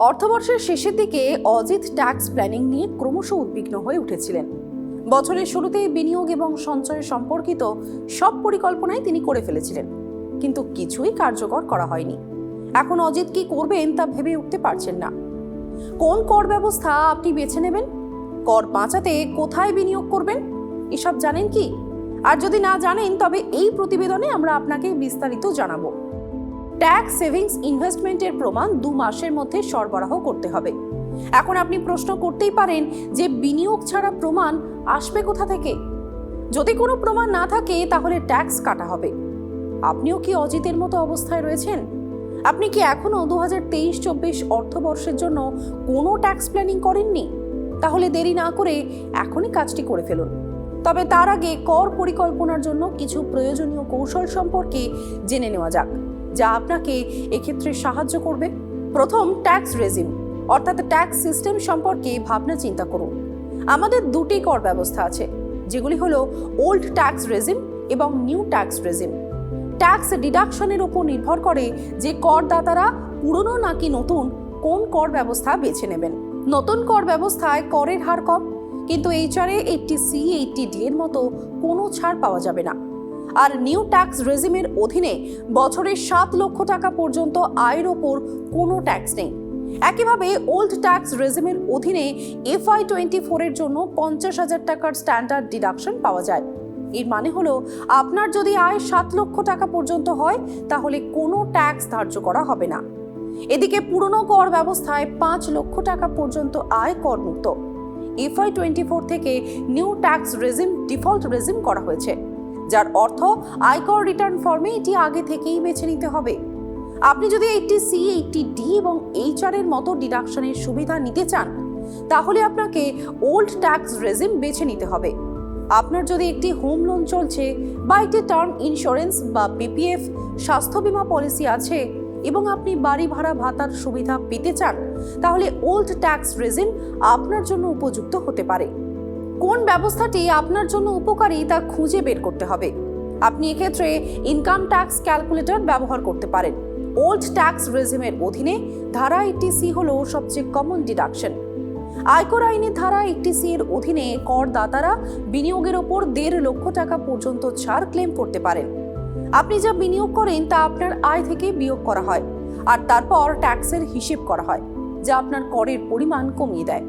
অর্থবর্ষের শেষের দিকে Ajit tax planning নিয়ে ক্রমশ উদ্বিগ্ন হয়ে উঠেছিলেন। বছরের শুরুতেই বিনিয়োগ এবং সঞ্চয় সম্পর্কিত সব পরিকল্পনাই তিনি করে ফেলেছিলেন। কিন্তু কিছুই কার্যকর করা হয়নি। এখন অজিত কি করবেন তা ভেবে উঠতে পারছেন না। কোন কর ব্যবস্থা আপনি বেছে নেবেন? কর বাঁচাতে কোথায় বিনিয়োগ করবেন? এসব জানেন কি? আর যদি না জানেন, তবে এই প্রতিবেদনে আমরা আপনাকে বিস্তারিত জানাব। ট্যাক্স সেভিংস ইনভেস্টমেন্টের প্রমাণ দু মাসের মধ্যে সরবরাহ করতে হবে। এখন আপনি প্রশ্ন করতেই পারেন যে বিনিয়োগ ছাড়া প্রমাণ আসবে কোথা থেকে? যদি কোনো প্রমাণ না থাকে, তাহলে ট্যাক্স কাটা হবে। আপনিও কি অজিতের মতো অবস্থায় রয়েছেন? আপনি কি এখনও দু হাজার তেইশ চব্বিশ অর্থবর্ষের জন্য কোনো ট্যাক্স প্ল্যানিং করেননি? তাহলে দেরি না করে এখনই কাজটি করে ফেলুন। তবে তার আগে কর পরিকল্পনার জন্য কিছু প্রয়োজনীয় কৌশল সম্পর্কে জেনে নেওয়া যাক। যা আপনাকে এক্ষেত্রে সাহায্য করবে। প্রথম ট্যাক্স রেজিম অর্থাৎ ট্যাক্স সিস্টেম সম্পর্কে ভাবনা চিন্তা করুন। আমাদের দুটি কর ব্যবস্থা আছে, যেগুলি হলো ওল্ড ট্যাক্স রেজিম এবং নিউ ট্যাক্স রেজিম ট্যাক্স ডিডাকশনের উপর নির্ভর করে যে করদাতারা পুরনো নাকি নতুন, কোন কর ব্যবস্থা বেছে নেবেন। নতুন কর ব্যবস্থায় করের হার কম, কিন্তু HRA eighty C eighty D এর মতো কোনো ছাড় পাওয়া যাবে না। আর নিউ ট্যাক্স রেজিমের অধীনে বছরে সাত লক্ষ টাকা পর্যন্ত আয়ের ওপর কোনো ট্যাক্স নেই। একইভাবে ওল্ড ট্যাক্স রেজিমের অধীনে এফআই টোয়েন্টি ফোরের জন্য পঞ্চাশ হাজার টাকার স্ট্যান্ডার্ড ডিডাকশন পাওয়া যায়। এর মানে হলো, আপনার যদি আয় সাত লক্ষ টাকা পর্যন্ত হয়, তাহলে কোনো ট্যাক্স ধার্য করা হবে না। এদিকে পুরনো কর ব্যবস্থায় পাঁচ লক্ষ টাকা পর্যন্ত আয় করমুক্ত। এফআই টোয়েন্টি ফোর থেকে new tax regime, default regime করা হয়েছে। যার অর্থ আয়কর রিটার্ন ফর্মে এটি আগে থেকেই বেছে নিতে হবে। আপনি যদি এইটটি সি এইটটি ডি এবং এইচআর এর মতো ডিডাকশনের সুবিধা নিতে চান, তাহলে আপনাকে ওল্ড ট্যাক্স রেজিম বেছে নিতে হবে। আপনার যদি একটি হোম লোন চলছে বা একটি টার্ম ইন্স্যুরেন্স বা পিপিএফ স্বাস্থ্য বীমা পলিসি আছে এবং আপনি বাড়ি ভাড়া ভাতার সুবিধা পেতে চান, তাহলে ওল্ড ট্যাক্স রেজিম আপনার জন্য উপযুক্ত হতে পারে। কোন ব্যবস্থাটি আপনার জন্য উপকারী তা খুঁজে বের করতে হবে। আপনি এক্ষেত্রে ইনকাম ট্যাক্স ক্যালকুলেটর ব্যবহার করতে পারেন। ওল্ড ট্যাক্স রেজিমের অধীনে ধারা এইটটি সি হল সবচেয়ে কমন ডিডাকশন আয়কর আইনের ধারা এইটটি সি এর অধীনে করদাতারা বিনিয়োগের ওপর দেড় লক্ষ টাকা পর্যন্ত ছাড় ক্লেম করতে পারেন। আপনি যা বিনিয়োগ করেন তা আপনার আয় থেকে বিয়োগ করা হয়, আর তারপর ট্যাক্সের হিসেব করা হয়, যা আপনার করের পরিমাণ কমিয়ে দেয়।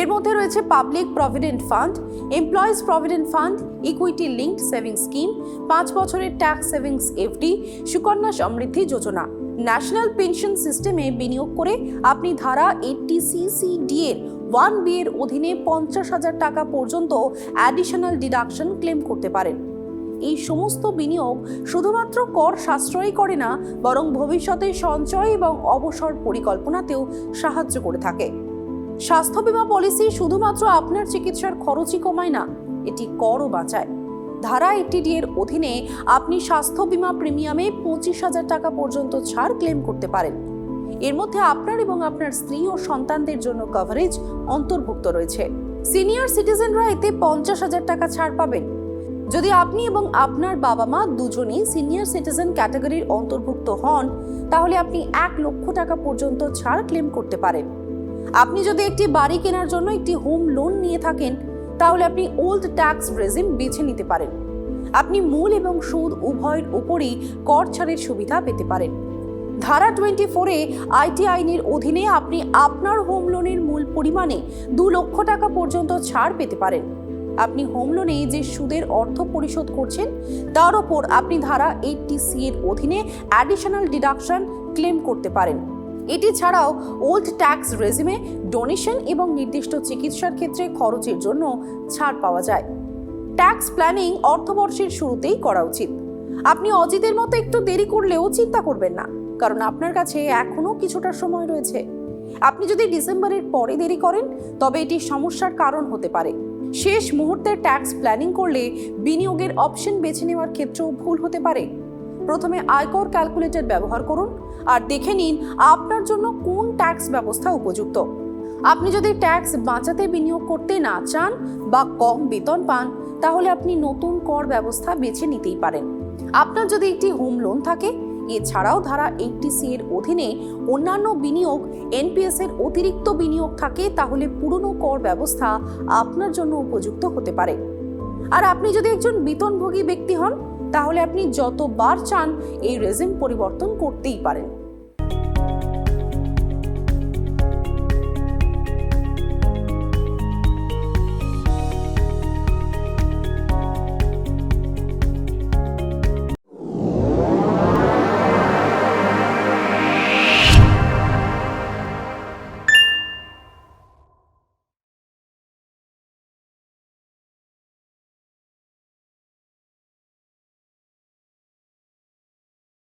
এর মধ্যে রয়েছে public provident fund employees provident fund equity linked savings scheme পাঁচ বছরের tax savings FD Sukanya Samriddhi Yojana. National pension সিস্টেমে বিনিয়োগ করে আপনি ধারা এইটটি সিসিডি এর ওয়ান বি এর অধীনে পঞ্চাশ হাজার টাকা পর্যন্ত অ্যাডিশনাল ডিডাকশন ক্লেম করতে পারেন। এই সমস্ত বিনিয়োগ শুধুমাত্র কর সাশ্রয়ই করে না, বরং ভবিষ্যতে সঞ্চয় এবং অবসর পরিকল্পনাতেও সাহায্য করে থাকে। স্বাস্থ্য বিমা পলিসি শুধুমাত্র আপনার চিকিৎসার খরচই কমায় না, এটি করও বাঁচায়। ধারা এইটটি এর অধীনে আপনি স্বাস্থ্য বীমা প্রিমিয়ামে পঁচিশ হাজার টাকা পর্যন্ত ছাড় ক্লেম করতে পারেন। এর মধ্যে আপনার এবং আপনার স্ত্রী ও সন্তানদের জন্য কভারেজ অন্তর্ভুক্ত রয়েছে। সিনিয়র সিটিজেনরা এতে পঞ্চাশ হাজার টাকা ছাড় পাবেন। যদি আপনি এবং আপনার বাবা মা দুজনেই সিনিয়র সিটিজেন ক্যাটাগরির অন্তর্ভুক্ত হন, তাহলে আপনি এক লক্ষ টাকা পর্যন্ত ছাড় ক্লেম করতে পারেন। আপনি যদি একটি বাড়ি কেনার জন্য একটি হোম লোন নিয়ে থাকেন, তাহলে আপনি ওল্ড ট্যাক্স রেজিম বেছে নিতে পারেন। আপনি মূল এবং সুদ উভয়ের উপরই কর ছাড়ের সুবিধা পেতে পারেন। ধারা টোয়েন্টি ফোরে আইটি আইনের অধীনে আপনি আপনার হোম লোনের মূল পরিমাণে দু লক্ষ টাকা পর্যন্ত ছাড় পেতে পারেন। আপনি হোম লোনে যে সুদের অর্থ পরিশোধ করছেন, তার ওপর আপনি ধারা এইটটি সি এর অধীনে অ্যাডিশনাল ডিডাকশন ক্লেম করতে পারেন। এটি ছাড়াও ওল্ড ট্যাক্স রেজিমে ডোনেশন এবং নির্দিষ্ট চিকিৎসার ক্ষেত্রে খরচের জন্য ছাড় পাওয়া যায়। ট্যাক্স প্ল্যানিং অর্থবর্ষের শুরুতেই করা উচিত। আপনি অজিতের মতো একটু দেরি করলেও চিন্তা করবেন না, কারণ আপনার কাছে এখনও কিছুটা সময় রয়েছে। আপনি যদি ডিসেম্বরের পরে দেরি করেন, তবে এটি সমস্যার কারণ হতে পারে। শেষ মুহূর্তে ট্যাক্স প্ল্যানিং করলে বিনিয়োগের অপশন বেছে নেওয়ার ক্ষেত্রেও ভুল হতে পারে। প্রথমে আয়কর ক্যালকুলেটর ব্যবহার করুন আর দেখে নিন আপনার জন্য কোন ট্যাক্স ব্যবস্থা উপযুক্ত। আপনি যদি ট্যাক্স বাঁচাতে বিনিয়োগ করতে না চান বা কম বেতন পান, তাহলে আপনি নতুন কর ব্যবস্থা বেছে নিতেই পারেন। আপনার যদি একটি হোম লোন থাকে, এছাড়াও ধারা এইটটি সি এর অধীনে অন্যান্য বিনিয়োগ এনপিএস এর অতিরিক্ত বিনিয়োগ থাকে, তাহলে পুরনো কর ব্যবস্থা আপনার জন্য উপযুক্ত হতে পারে। আর আপনি যদি একজন বেতনভোগী ব্যক্তি হন তাহলে আপনি যতবার চান এই রেজিম পরিবর্তন করতেই পারেন।